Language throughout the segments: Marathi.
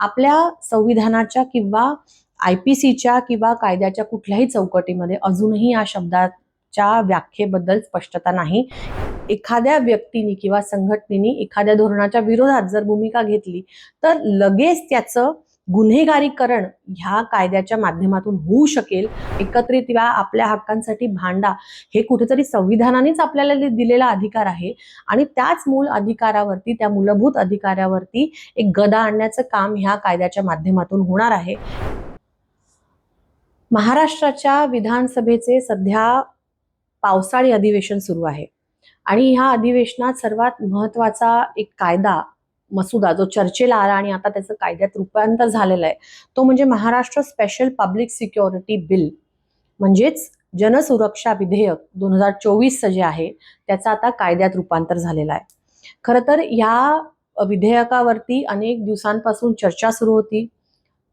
आपल्या संविधानाच्या किंवा आय पी सीच्या किंवा कायद्याच्या कुठल्याही चौकटीमध्ये अजूनही या शब्दाच्या व्याख्येबद्दल स्पष्टता नाही. एखाद्या व्यक्तीने किंवा संघटनेने एखाद्या धोरणाच्या विरोधात जर भूमिका घेतली तर लगेच त्याचं गुन्हेगारीकरण ह्या कायद्याच्या माध्यमातून होऊ शकेल. एकत्रित या आपल्या हक्कांसाठी भांडा हे कुठेतरी संविधानानेच आपल्याला दिलेला अधिकार आहे. आणि त्याच मूल अधिकारावरती त्या मूलभूत अधिकारावरती एक गदा आणण्याचं काम ह्या कायद्याच्या माध्यमातून होणार आहे. महाराष्ट्राच्या विधानसभेचे सध्या पावसाळी अधिवेशन सुरू आहे. आणि ह्या अधिवेशनात सर्वात महत्त्वाचा एक कायदा मसुदा जो चर्चेला आला आणि आता त्याचं कायद्यात रूपांतर झालेलं आहे तो म्हणजे Maharashtra special public security bill म्हणजेच जनसुरक्षा विधेयक दोन हजार चोवीसचं जे आहे त्याचं आता कायद्यात रूपांतर झालेलं आहे. खरं तर या विधेयकावरती अनेक दिवसांपासून चर्चा सुरू होती.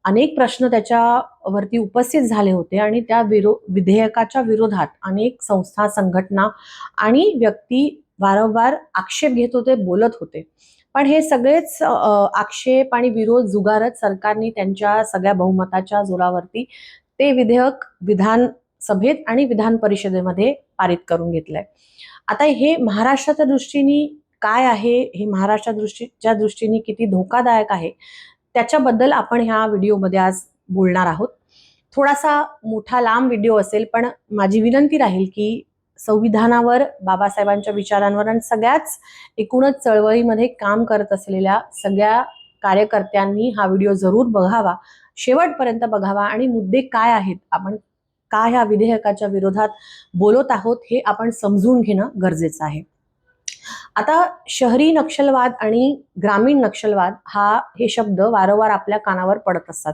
अनेक प्रश्न त्याच्यावरती उपस्थित झाले होते आणि त्या विरो विधेयकाच्या विरोधात अनेक संस्था संघटना आणि व्यक्ती वारंवार आक्षेप घेत होते बोलत होते. पण हे सगळेच आक्षेप आणि विरोध जुगारत सरकारने त्यांच्या सगळ्या बहुमताच्या जोरावरती ते विधेयक विधानसभेत आणि विधान परिषदेमध्ये पारित करून घेतलंय. आता हे महाराष्ट्राच्या दृष्टीने काय आहे? हे महाराष्ट्रा दृष्टीच्या दृष्टीने किती धोकादायक आहे? त्याच्याबद्दल आपण ह्या व्हिडिओमध्ये आज बोलणार आहोत. थोडासा मोठा लांब व्हिडिओ असेल पण माझी विनंती राहील की संविधानावर बाबासाहेबांच्या विचारांवर आणि सगळ्याच एकूणच चळवळीमध्ये काम करत असलेल्या सगळ्या कार्यकर्त्यांनी हा व्हिडिओ जरूर बघावा. शेवटपर्यंत बघावा आणि मुद्दे काय आहेत आपण का ह्या विधेयकाच्या विरोधात बोलत आहोत हे आपण समजून घेणं गरजेचं आहे. आता शहरी नक्षलवाद आणि ग्रामीण नक्षलवाद हा हे शब्द वारंवार आपल्या कानावर पडत असतात.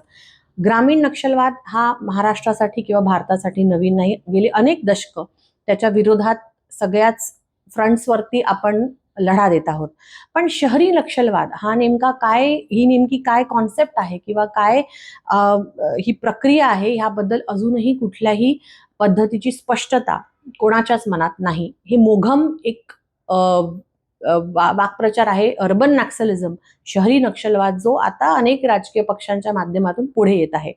ग्रामीण नक्षलवाद हा महाराष्ट्रासाठी किंवा भारतासाठी नवीन नाही गेली अनेक दशकं त्याच्या विरोधात सगळ्याच फ्रंट्सवरती आपण लढा देत आहोत. पण शहरी नक्षलवाद हा नेमका काय ही नेमकी काय कॉन्सेप्ट आहे किंवा काय ही प्रक्रिया आहे ह्याबद्दल अजूनही कुठल्याही पद्धतीची स्पष्टता कोणाच्याच मनात नाही. हे मोघम एक वा- वाक्प्रचार आहे अर्बन नॅक्सलिझम शहरी नक्षलवाद जो आता अनेक राजकीय पक्षांच्या माध्यमातून पुढे येत आहे.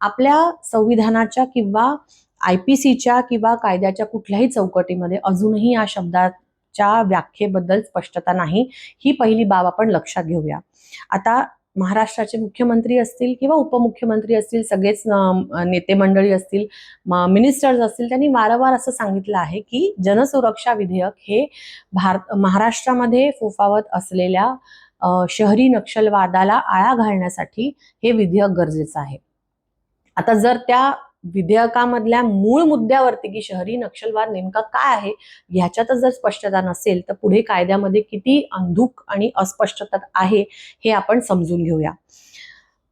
आपल्या संविधानाच्या किंवा आय पी सीच्या किंवा कायद्याच्या कुठल्याही चौकटीमध्ये अजूनही या शब्दाच्या व्याख्येबद्दल स्पष्टता नाही. ही पहिली बाब आपण लक्षात घेऊया. आता महाराष्ट्राचे मुख्यमंत्री असतील किंवा उपमुख्यमंत्री असतील सगळेच नेते मंडळी असतील मिनिस्टर्स असतील त्यांनी वारंवार असं सांगितलं आहे की जनसुरक्षा विधेयक हे भारत महाराष्ट्रामध्ये फोफावत असलेल्या शहरी नक्षलवादाला आळा घालण्यासाठी हे विधेयक गरजेचं आहे. आता जर त्या विधेयकामधल्या मूळ मुद्द्यावरती की शहरी नक्षलवाद नेमका काय आहे ह्याच्यातच जर स्पष्टता नसेल तर पुढे कायद्यामध्ये किती अंधुक आणि अस्पष्टता आहे हे आपण समजून घेऊया.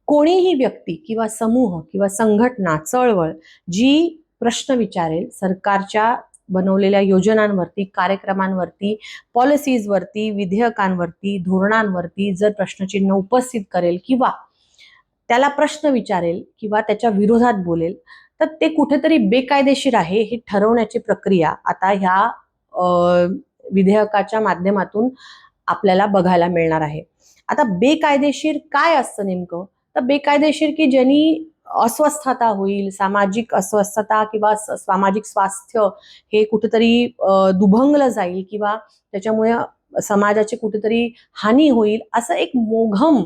कोणीही व्यक्ती किंवा समूह किंवा संघटना चळवळ जी प्रश्न विचारेल सरकारच्या बनवलेल्या योजनांवरती कार्यक्रमांवरती पॉलिसीजवरती विधेयकांवरती धोरणांवरती जर प्रश्नचिन्ह उपस्थित करेल किंवा त्याला प्रश्न विचारेल किंवा त्याच्या विरोधात बोलेल तर ते कुठेतरी बेकायदेशीर आहे हे ठरवण्याची प्रक्रिया आता ह्या विधेयकाच्या माध्यमातून आपल्याला बघायला मिळणार आहे. आता बेकायदेशीर काय असतं नेमकं? तर बेकायदेशीर की ज्यांनी अस्वस्थता होईल सामाजिक अस्वस्थता किंवा स- सामाजिक स्वास्थ्य हे कुठेतरी दुभंगलं जाईल किंवा त्याच्यामुळे समाजाची कुठेतरी हानी होईल असं एक मोघम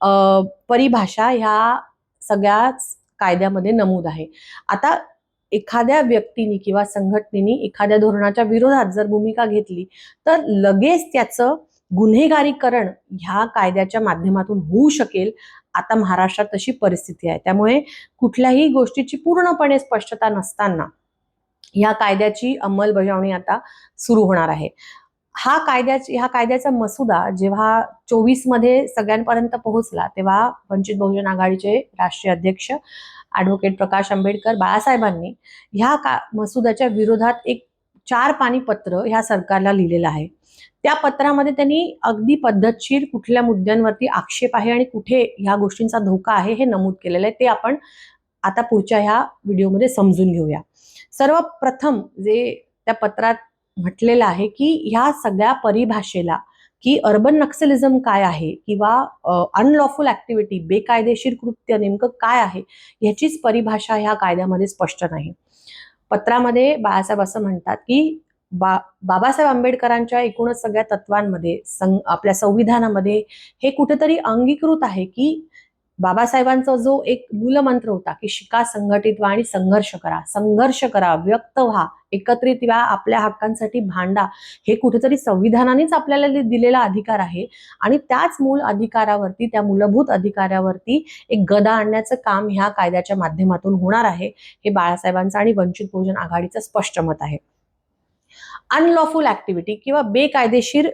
अ, परिभाषा ह्या सगळ्याच कायद्यामध्ये नमूद आहे. आता एखाद्या व्यक्तीने किंवा संघटनेनी एखाद्या धोरणाच्या विरोधात जर भूमिका घेतली तर लगेच त्याचं गुन्हेगारीकरण ह्या कायद्याच्या माध्यमातून होऊ शकेल. आता महाराष्ट्रात तशी परिस्थिती आहे. त्यामुळे कुठल्याही गोष्टीची पूर्णपणे स्पष्टता नसताना ह्या कायद्याची अंमलबजावणी आता सुरू होणार आहे. हा कायद्याची ह्या कायद्याचा मसुदा जेव्हा चोवीसमध्ये सगळ्यांपर्यंत पोहोचला तेव्हा वंचित बहुजन आघाडीचे राष्ट्रीय अध्यक्ष ॲडव्होकेट प्रकाश आंबेडकर बाळासाहेबांनी ह्या का मसुद्याच्या विरोधात एक चार पाणी पत्र ह्या सरकारला लिहिलेलं आहे. त्या पत्रामध्ये त्यांनी अगदी पद्धतशीर कुठल्या मुद्द्यांवरती आक्षेप आहे आणि कुठे ह्या गोष्टींचा धोका आहे हे नमूद केलेलं आहे ते आपण आता पुढच्या ह्या व्हिडिओमध्ये समजून घेऊया. सर्वप्रथम जे त्या पत्रात म्हटलेलं आहे की ह्या सगळ्या परिभाषेला की अर्बन नक्सलिझम काय आहे किंवा अनलॉफुल ऍक्टिव्हिटी बेकायदेशीर कृत्य नेमकं काय आहे ह्याचीच परिभाषा ह्या कायद्यामध्ये स्पष्ट नाही. पत्रामध्ये बाळासाहेब असं म्हणतात की बा बाबासाहेब आंबेडकरांच्या एकूणच सगळ्या तत्वांमध्ये सं आपल्या संविधानामध्ये हे कुठेतरी अंगीकृत आहे की बाबासाहेबांचा जो एक मूलमंत्र होता की शिका संघटित व्हा आणि संघर्ष करा. संघर्ष करा व्यक्त व्हा एकत्रित व्हा आपल्या हक्कांसाठी भांडा. हे कुठेतरी संविधानानेच आपल्याला दिलेला अधिकार आहे. आणि त्याच मूल अधिकारावरती त्या मूलभूत अधिकारावरती एक गदा आणण्याचं काम ह्या कायद्याच्या माध्यमातून होणार आहे. हे बाळासाहेबांचं आणि वंचित बहुजन आघाडीचं स्पष्ट मत आहे. अनलॉफुल ऍक्टिव्हिटी किंवा बेकायदेशीर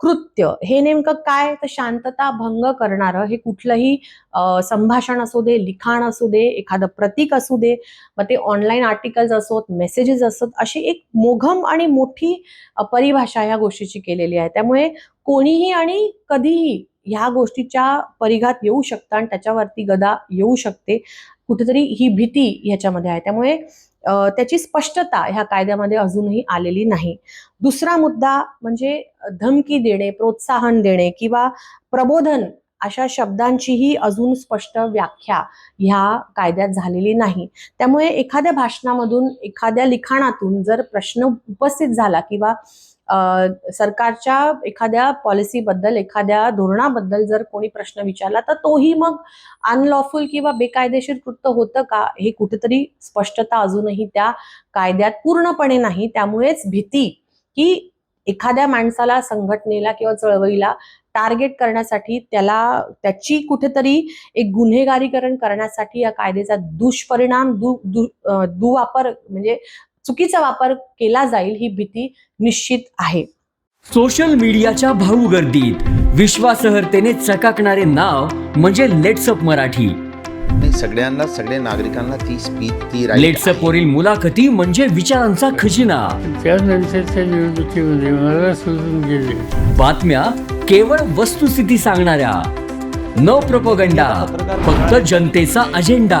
कृत्य. हे नेमकं काय? तर शांतता भंग करणारं हे कुठलंही संभाषण असू दे लिखाण असू दे एखादं प्रतीक असू दे मग ते ऑनलाईन आर्टिकल्स असोत मेसेजेस असोत अशी एक मोघम आणि मोठी परिभाषा ह्या गोष्टीची केलेली आहे. त्यामुळे कोणीही आणि कधीही ह्या गोष्टीच्या परिघात येऊ शकतं आणि त्याच्यावरती गदा येऊ शकते. कुठेतरी ही भीती ह्याच्यामध्ये आहे. त्यामुळे त्याची स्पष्टता ह्या कायद्यामध्ये अजूनही आलेली नाही. दुसरा मुद्दा म्हणजे धमकी देणे प्रोत्साहन देणे किंवा प्रबोधन अशा शब्दांचीही अजून स्पष्ट व्याख्या ह्या कायद्यात झालेली नाही. त्यामुळे एखाद्या भाषणामधून एखाद्या लिखाणातून जर प्रश्न उपस्थित झाला किंवा सरकारच्या एखाद्या पॉलिसीबद्दल एखाद्या धोरणाबद्दल जर कोणी प्रश्न विचारला तर तोही मग अनलॉफुल किंवा बेकायदेशीर कृत्य होतं का? हे कुठेतरी स्पष्टता अजूनही त्या कायद्यात पूर्णपणे नाही. त्यामुळेच भीती की एखाद्या माणसाला संघटनेला किंवा चळवळीला टार्गेट करण्यासाठी त्याला त्याची कुठेतरी एक गुन्हेगारीकरण करण्यासाठी या कायद्याचा दुष्परिणाम दु दु दुवापर म्हणजे चुकीचा वापर केला जाईल ही भीती निश्चित आहे. सोशल मीडियाच्या भाऊ गर्दीत विश्वासार्हतेने चकाकणारे नाव म्हणजे लेट्सअप मराठी. नाही सगळ्यांना सगळ्या नागरिकांना ती स्पीच ती लेट्सअप. वरील मुलाखती म्हणजे विचारांचा खजिना. त्यानंतरच्या निवडणुकीमध्ये मला सोडून गेले. बातम्या केवळ वस्तुस्थिती सांगणाऱ्या. न प्रपोगंडा फक्त जनतेचा अजेंडा